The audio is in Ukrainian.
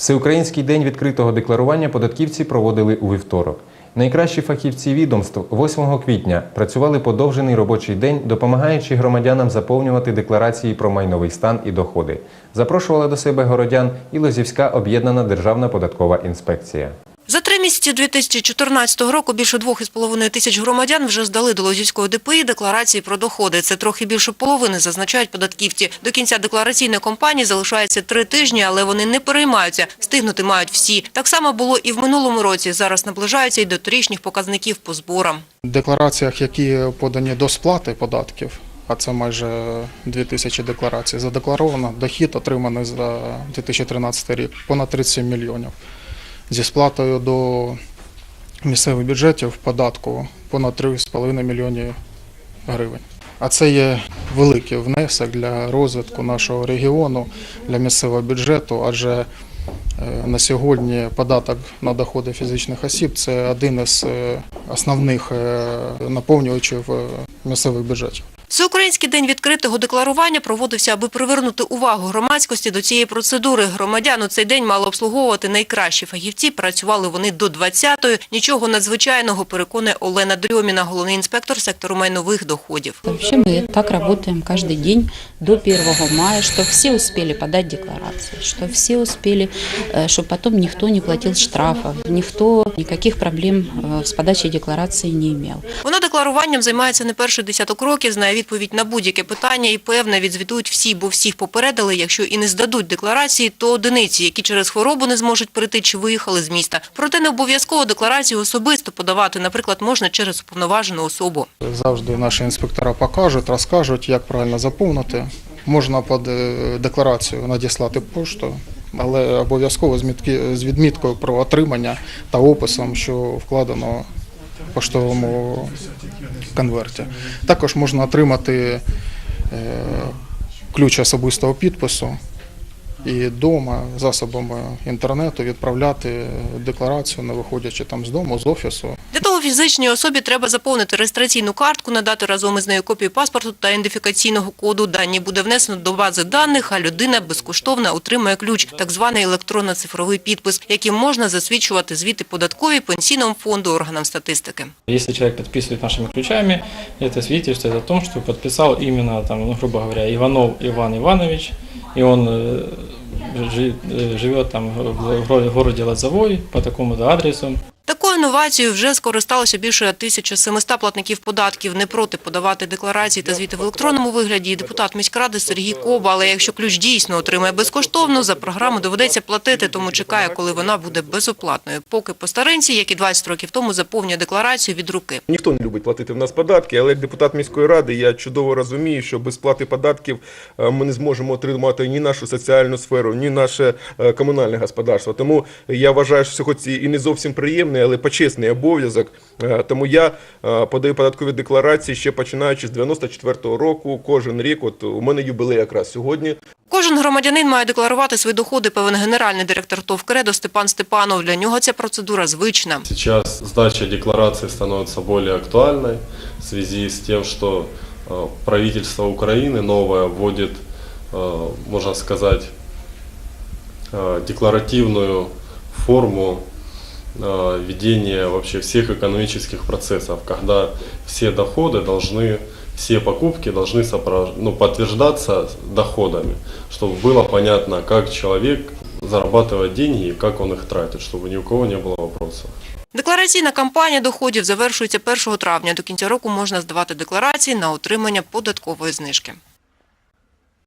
Всеукраїнський день відкритого декларування податківці проводили у вівторок. Найкращі фахівці відомств 8 квітня працювали подовжений робочий день, допомагаючи громадянам заповнювати декларації про майновий стан і доходи. Запрошувала до себе городян і Лозівська об'єднана державна податкова інспекція. За три місяці 2014 року більше двох із половиною тисяч громадян вже здали до Лозівського ДПІ декларації про доходи. Це трохи більше половини, зазначають податківці. До кінця деклараційної кампанії залишається три тижні, але вони не переймаються. Стигнути мають всі. Так само було і в минулому році. Зараз наближаються й до торічних показників по зборам. В деклараціях, які подані до сплати податків, а це майже 2000 декларацій, задекларовано дохід отриманий за 2013 рік понад 37 мільйонів. Зі сплатою до місцевих бюджетів податку понад 3,5 мільйонів гривень. А це є великий внесок для розвитку нашого регіону, для місцевого бюджету, адже е, на сьогодні податок на доходи фізичних осіб це один із е, основних е, наповнювачів місцевих бюджетів. Всеукраїнський день відкритого декларування проводився, аби привернути увагу громадськості до цієї процедури. Громадян у цей день мали обслуговувати найкращі фахівці. Працювали вони до 20-ї. Нічого надзвичайного, переконує Олена Дрьоміна, головний інспектор сектору майнових доходів. Вообще мы так работаем каждый день до 1 мая, что все успели подать декларации, что все успели, чтобы потом никто не платил штрафов, никто никаких проблем э, с подачей декларации не имел. Вона декларуванням займається не перший десяток років, знає відповідь на будь-яке питання і, певне, відзвітують всі, бо всіх попередили, якщо і не здадуть декларації, то одиниці, які через хворобу не зможуть прийти чи виїхали з міста. Проте не обов'язково декларацію особисто подавати, наприклад, можна через уповноважену особу. Завжди наші інспектора покажуть, розкажуть, як правильно заповнити. Можна під е, декларацію надіслати пошту, але обов'язково з відміткою про отримання та описом, що вкладено поштовому конверті. Також можна отримати е, ключ особистого підпису і вдома засобами інтернету відправляти декларацію, не виходячи там з дому, з офісу. Для того фізичній особі треба заповнити реєстраційну картку, надати разом із нею копію паспорту та ідентифікаційного коду. Дані буде внесено до бази даних, а людина безкоштовно отримує ключ, так званий електронно-цифровий підпис, яким можна засвідчувати звіти податкові, пенсійному фонду, органам статистики. Если человек подписывает нашими ключами, это свидетельствует о том, что подписал именно, там, ну, грубо говоря, Иванов Иван Иванович, и он э, жи- э, живет там в городе- городе Лозовой по такому-то адресу. Інновацією вже скористалося більше 1700 платників податків. Не проти подавати декларації та звіти в електронному вигляді депутат міськради Сергій Коба. Але якщо ключ дійсно отримає безкоштовно, за програму доведеться платити, тому чекає, коли вона буде безоплатною. Поки по старинці, як і 20 років тому, заповнює декларацію від руки. Ніхто не любить платити в нас податки, але як депутат міської ради я чудово розумію, що без сплати податків е, ми не зможемо отримати ні нашу соціальну сферу, ні наше е, комунальне господарство. Тому я вважаю, що сьогодні і не зовсім приємний, але почесний обов'язок. Е, Тому я е, подаю податкові декларації ще починаючи з 94-го року. Кожен рік, от у мене юбилей якраз сьогодні. Кожен громадянин має декларувати свої доходи, певен генеральний директор ТОВ «Кредо» Степан Степанов. Для нього ця процедура звична. Сейчас сдача декларации становится более актуальной в связи с тем, что э, правительство Украины новое вводит, э, можно сказать, э, декларативную форму э, ведения вообще всех экономических процессов, когда все доходы должны, все покупки должны сопровож- ну, подтверждаться доходами, чтобы было понятно, как человек зарабатывает деньги и как он их тратит, чтобы ни у кого не было вопросов. Деклараційна кампанія доходів завершується 1 травня. До кінця року можна здавати декларації на отримання податкової знижки.